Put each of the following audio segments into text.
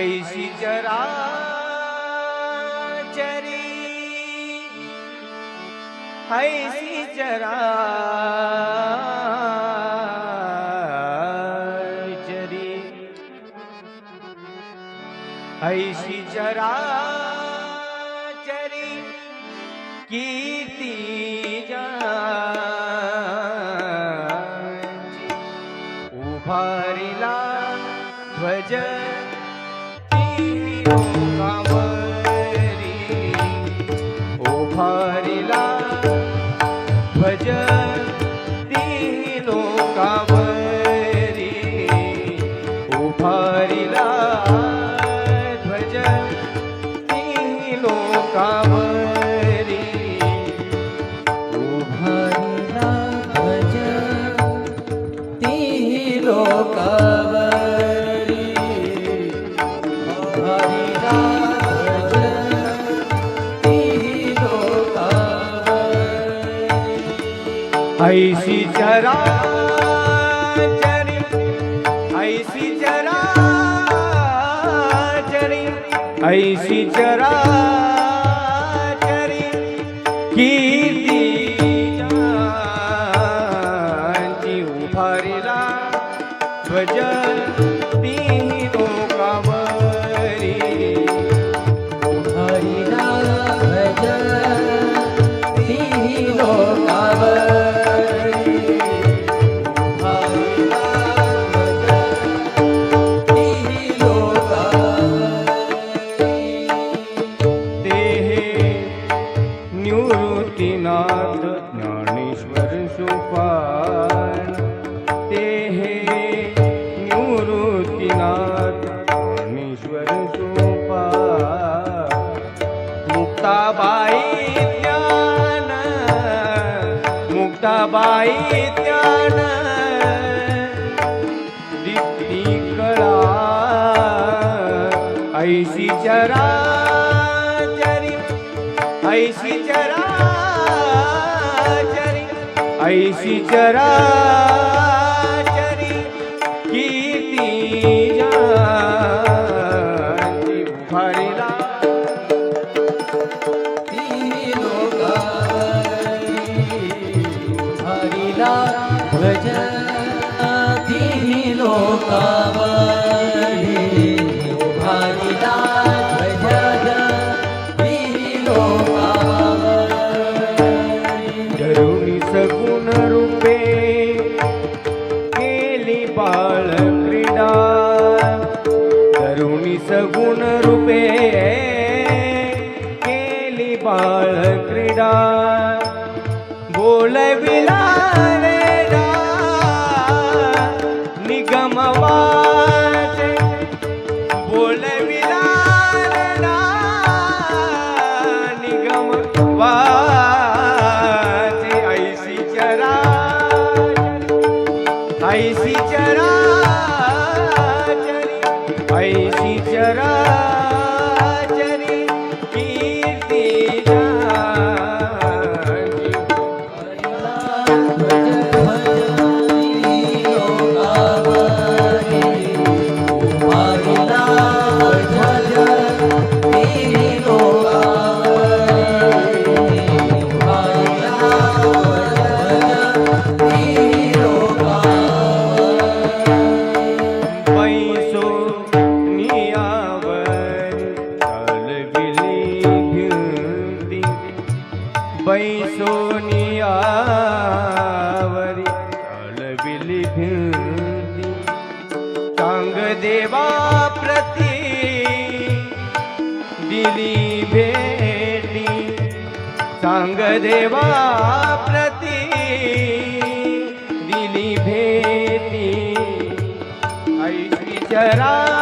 ऐसी जरा चरी ऐसी जरा चराचरी कीर्ती ज्यांची उभारिला ध्वज उभारिला ध्वज तिन्ही लोकांवरी उभारिला लोकावरी ऐशी चराचरी ऐशी चरा चरी ऐशी चरा चरी कीर्ती उभारीला ध्वजा मुक्ताबाई ज्ञान मुक्ताबाई ज्ञान. दिप्ती कळा ऐशी चराचरी ऐशी चराचरी ऐशी चरा बाळ क्रीडा. बोल रेडा निगम वाचे बोलविला रेडा निगम वाचे ऐशी चरा. ऐसी चरा. पैसो नियावरी चालविली भिंती चांग देवा प्रती दिली भेटी सांग देवा प्रती दिली भेटी ऐशी चराचरी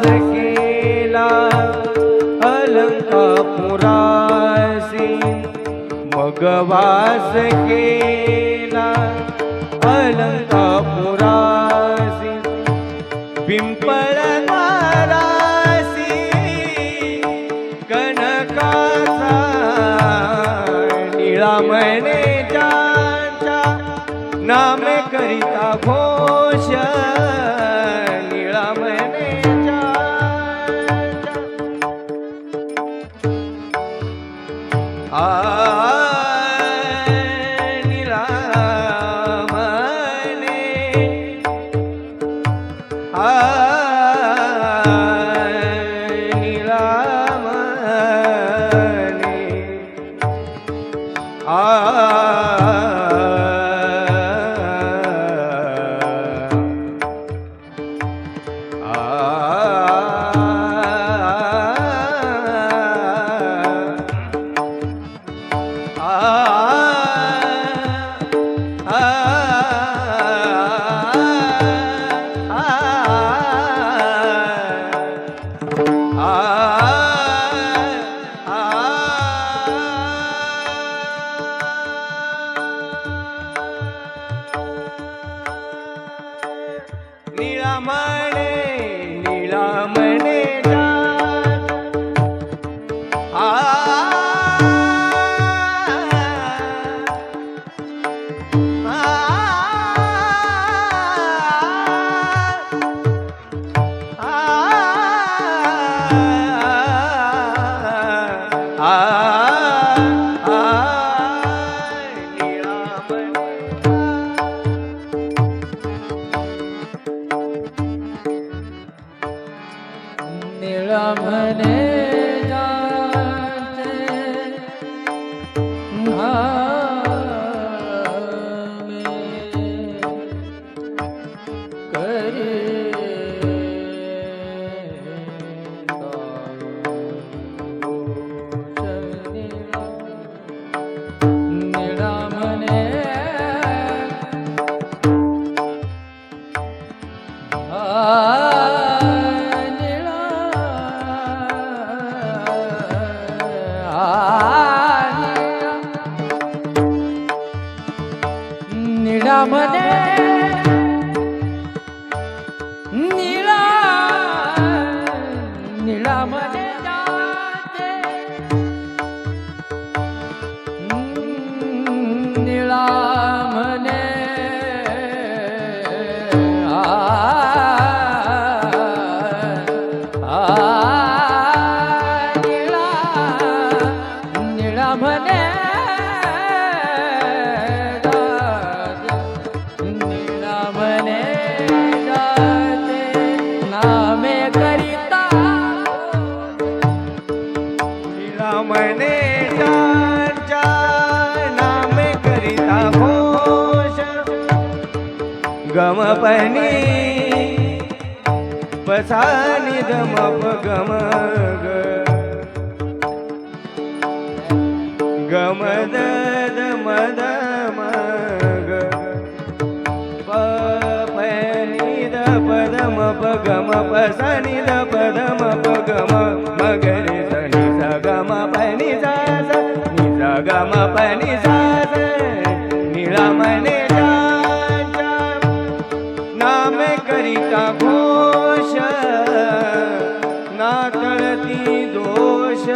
वास केला अलंकापुरासी. मग वास केला अलंकापुरासी. पिंपळ द्वारासी कनकाचा निळामणे ज्यांच्या नामे करिता भो my Ramane घोष गमपणी पसानी गमप गम ग। गमद मद मग पनी द पद मप गम पसनी नातळती दोष.